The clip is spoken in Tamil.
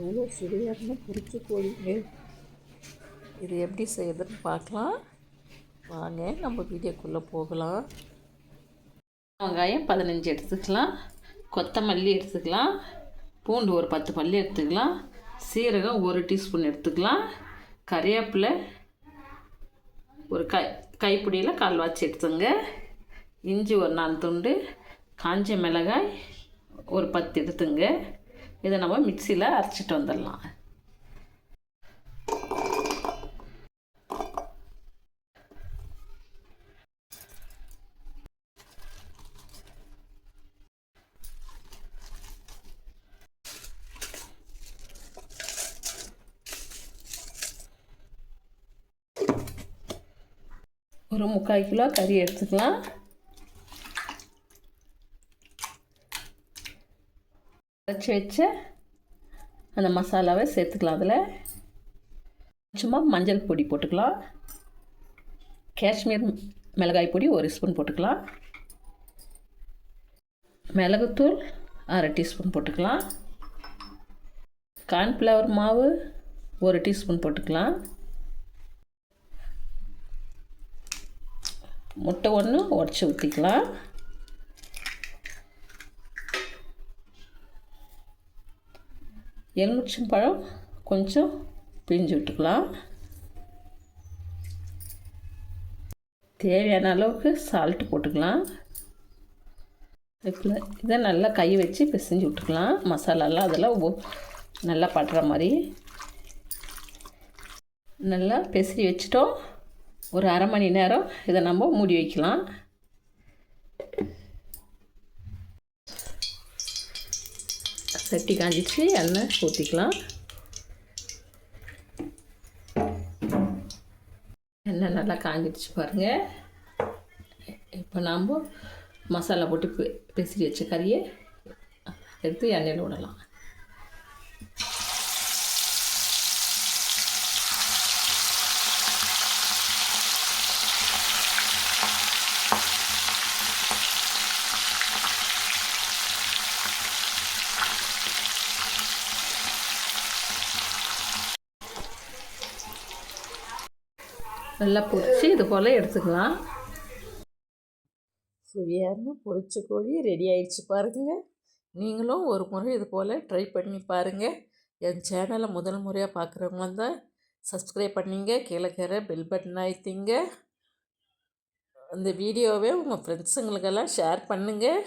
எவ்வளோ சுவையான பிடிச்சி போயிங்க இது எப்படி செய்யுதுன்னு பார்க்கலாம். வாங்க நம்ம வீடியோக்குள்ளே போகலாம். வெங்காயம் பதினஞ்சு எடுத்துக்கலாம். கொத்தமல்லி எடுத்துக்கலாம். பூண்டு ஒரு பத்து பல்லி எடுத்துக்கலாம். சீரகம் ஒரு டீஸ்பூன் எடுத்துக்கலாம். கறிவேப்பிலை ஒரு கை கைப்பிடியில் கால்வாச்சி எடுத்துங்க. இஞ்சி ஒரு நாலு துண்டு. காஞ்ச மிளகாய் ஒரு பத்து எடுத்துங்க. இதை நம்ம மிக்சியில் அரைச்சிட்டு வந்துடலாம். ஒரு முக்கால் கிலோ கறி எடுத்துக்கலாம். அரைச்சி வச்ச அந்த மசாலாவை சேர்த்துக்கலாம் அதில். சும்மா மஞ்சள் பொடி போட்டுக்கலாம். காஷ்மீர் மிளகாய் பொடி ஒரு ஸ்பூன் போட்டுக்கலாம். மிளகுத்தூள் அரை டீஸ்பூன் போட்டுக்கலாம். கார்ன்ஃப்ளவர் மாவு ஒரு டீஸ்பூன் போட்டுக்கலாம். முட்டை ஒன்று உடச்சி ஊற்றிக்கலாம் எலுமிச்சம் பழம் கொஞ்சம் பிழிஞ்சு விட்டுக்கலாம். தேவையான அளவுக்கு சால்ட்டு போட்டுக்கலாம். இப்போ இதை நல்லா கை வச்சு பிசைஞ்சு விட்டுக்கலாம். மசாலாலாம் அதெல்லாம் நல்லா படுற மாதிரி. நல்லா பெசரி வச்சிட்டோம். ஒரு அரை மணி நேரம் இதை நம்ம மூடி வைக்கலாம். சட்டி காஞ்சிச்சு எண்ணெய் ஊற்றிக்கலாம் எண்ணெய் நல்லா காஞ்சிடுச்சு பாருங்கள் இப்போ நாம் மசாலா போட்டு பெ- பெசரி வச்ச கறியை எடுத்து எண்ணெயில் விடலாம் நல்லா பொரிச்சு இது போல் எடுத்துக்கலாம். சுவையான பொரிச்ச கோழி ரெடி ஆயிடுச்சு பாருங்க. நீங்களும் ஒரு முறை இது போல் ட்ரை பண்ணி பாருங்கள் என் சேனலை முதல் முறையாக பார்க்குறவங்க தான் சப்ஸ்கிரைப் பண்ணிங்க கீழே பெல் பட்டன் ஆயிட்டிங்க அந்த வீடியோவை உங்கள் ஃப்ரெண்ட்ஸுங்களுக்கெல்லாம் ஷேர் பண்ணுங்கள்